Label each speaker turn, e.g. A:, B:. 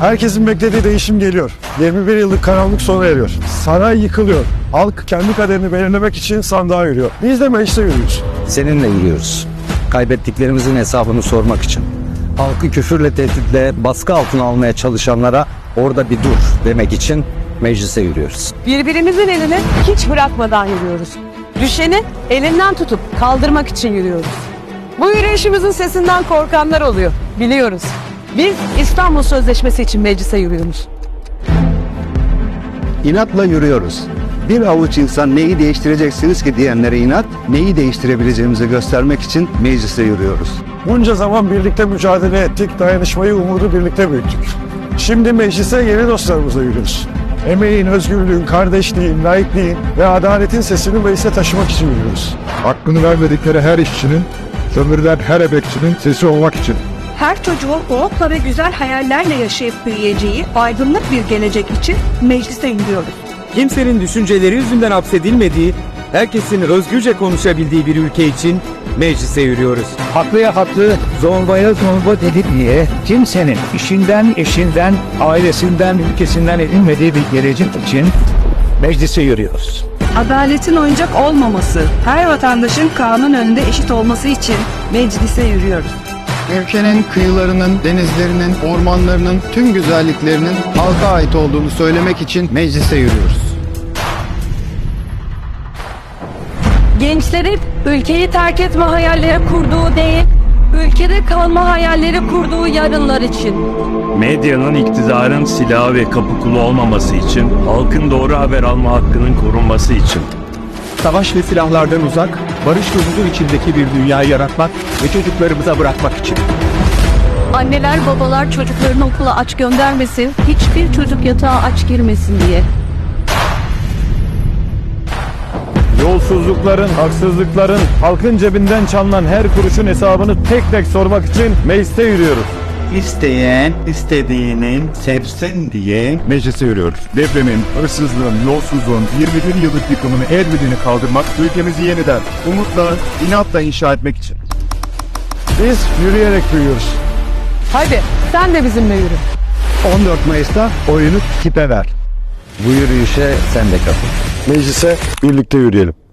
A: Herkesin beklediği değişim geliyor. 21 yıllık karanlık sona eriyor. Saray yıkılıyor. Halk kendi kaderini belirlemek için sandığa yürüyor. Biz de meclise yürüyoruz.
B: Seninle yürüyoruz. Kaybettiklerimizin hesabını sormak için. Halkı küfürle tehditle baskı altına almaya çalışanlara orada bir dur demek için meclise yürüyoruz.
C: Birbirimizin elini hiç bırakmadan yürüyoruz. Düşeni elinden tutup kaldırmak için yürüyoruz. Bu yürüyüşümüzün sesinden korkanlar oluyor. Biliyoruz. Biz İstanbul Sözleşmesi için meclise yürüyoruz.
D: İnatla yürüyoruz. Bir avuç insan neyi değiştireceksiniz ki diyenlere inat, neyi değiştirebileceğimizi göstermek için meclise yürüyoruz.
A: Bunca zaman birlikte mücadele ettik, dayanışmayı, umudu birlikte büyüttük. Şimdi meclise yeni dostlarımızla yürüyoruz. Emeğin, özgürlüğün, kardeşliğin, laikliğin ve adaletin sesini meclise taşımak için yürüyoruz.
E: Hakkını vermedikleri her işçinin, sömürülen her emekçinin sesi olmak için.
F: Her çocuğun umutla ve güzel hayallerle yaşayıp büyüyeceği aydınlık bir gelecek için meclise yürüyoruz.
G: kimsenin düşünceleri yüzünden hapsedilmediği, herkesin özgürce konuşabildiği bir ülke için meclise yürüyoruz.
H: Haklıya haklı, zorbaya zorba dedi diye kimsenin işinden, eşinden, ailesinden, ülkesinden edinmediği bir gelecek için meclise yürüyoruz.
F: Adaletin oyuncak olmaması, her vatandaşın kanun önünde eşit olması için meclise yürüyoruz.
I: Ülkenin kıyılarının, denizlerinin, ormanlarının tüm güzelliklerinin halka ait olduğunu söylemek için meclise yürüyoruz.
C: Gençlerin ülkeyi terk etme hayalleri kurduğu değil, ülkede kalma hayalleri kurduğu yarınlar için.
J: Medyanın iktidarın silahı ve kapı kulu olmaması için, halkın doğru haber alma hakkının korunması için.
H: Savaş ve silahlardan uzak, barış ve huzur içindeki bir dünya yaratmak ve çocuklarımıza bırakmak için.
C: Anneler babalar çocuklarını okula aç göndermesin, hiçbir çocuk yatağa aç girmesin diye.
E: Yolsuzlukların, haksızlıkların, halkın cebinden çalınan her kuruşun hesabını tek tek sormak için mecliste yürüyoruz.
I: İsteyen istediğinin sevsin diye
E: Meclise yürüyoruz. Depremin, hırsızlığın, yolsuzluğun 21 yıllık yıkımını elbedini kaldırmak, ülkemizi yeniden umutla, inatla inşa etmek için.
A: Biz yürüyerek büyüyoruz.
C: Hadi sen de bizimle yürü.
D: 14 Mayıs'ta oyunu kipe ver.
B: Bu yürüyüşe sen de katıl.
A: Meclise birlikte yürüyelim.